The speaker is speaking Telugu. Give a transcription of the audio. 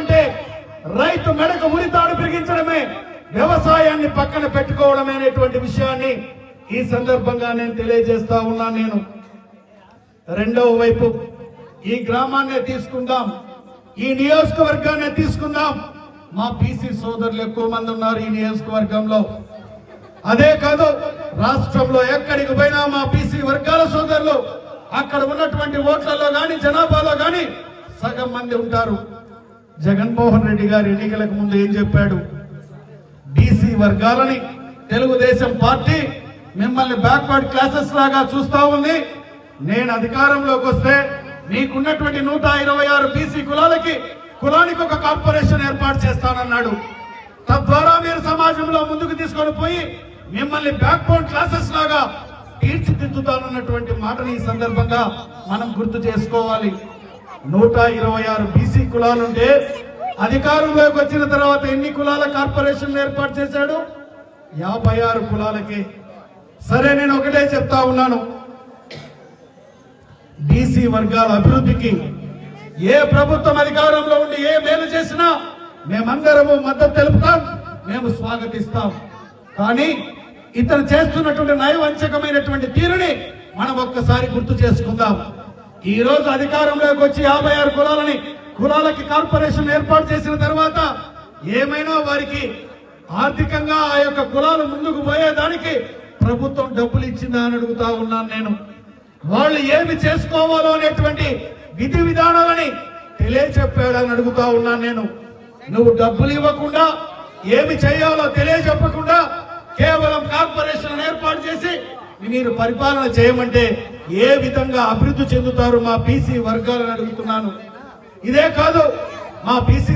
అంటే రైతు మెడకు ఉరితాడు బిగించడమే. వ్యవసాయాన్ని పక్కన పెట్టుకోవడమే అనేటువంటి విషయాన్ని ఈ సందర్భంగా నేను తెలియజేస్తా ఉన్నాను నేను. రెండవ వైపు ఈ గ్రామాన్నే తీసుకుందాం. ఈ నియోజకవర్గాన్ని తీసుకుందాం. మా బీసీ సోదరులు ఎక్కువ మంది ఉన్నారు ఈ నియోజకవర్గంలో. అదే కాదు రాష్ట్రంలో ఎక్కడికి పోయినా మా బీసీ వర్గాల సోదరులు అక్కడ ఉన్నటువంటి ఓట్లలో కానీ జనాభాలో కానీ సగం మంది ఉంటారు. జగన్మోహన్ రెడ్డి గారు ఎన్నికలకు ముందు ఏం చెప్పాడు? బీసీ వర్గాలని తెలుగుదేశం పార్టీ మిమ్మల్ని బ్యాక్వర్డ్ క్లాసెస్ లాగా చూస్తా ఉంది. నేను అధికారంలోకి వస్తే మీకున్నటువంటి నూట ఇరవై ఆరు బీసీ కులాలకి కులానికి ఒక కార్పొరేషన్ ఏర్పాటు చేస్తానన్నాడు. తద్వారా మీరు సమాజంలో ముందుకు తీసుకొని పోయి మిమ్మల్ని బ్యాక్బోన్ క్లాసెస్ లాగా తీర్చిదిద్దుతానన్నటువంటి మాటని ఈ సందర్భంగా మనం గుర్తు చేసుకోవాలి. నూట ఇరవై ఆరు బీసీ కులాలుంటే అధికారంలోకి వచ్చిన తర్వాత ఎన్ని కులాల కార్పొరేషన్ ఏర్పాటు చేశాడు? యాభై ఆరు కులాలకి. సరే నేను ఒకటే చెప్తా ఉన్నాను. బీసీ వర్గాల అభివృద్ధికి ఏ ప్రభుత్వం అధికారంలో ఉండి ఏ మేలు చేసినా మేమందరము మద్దతు తెలుపుతాం మేము స్వాగతిస్తాం. కానీ ఇతను చేస్తున్నటువంటి నయవంచకమైనటువంటి తీరుని మనం ఒక్కసారి గుర్తు చేసుకుందాం. ఈ రోజు అధికారంలోకి వచ్చి యాభై ఆరు కులాలని కులాలకి కార్పొరేషన్ ఏర్పాటు చేసిన తర్వాత ఏమైనా వారికి ఆర్థికంగా ఆ యొక్క కులాలు ముందుకు పోయేదానికి ప్రభుత్వం డబ్బులు ఇచ్చిందా అని అడుగుతా ఉన్నాను నేను. వాళ్ళు ఏమి చేసుకోవాలో అనేటువంటి విధి విధానాలని తెలియచెప్పాడని అడుగుతా ఉన్నాను నేను. నువ్వు డబ్బులు ఇవ్వకుండా ఏమి చేయాలో తెలియజెప్పకుండా కేవలం కార్పొరేషన్ ఏర్పాటు చేసి మీరు పరిపాలన చేయమంటే ఏ విధంగా అభివృద్ధి చెందుతారు మా బీసీ వర్గాలను అడుగుతున్నాను. ఇదే కాదు మా బీసీ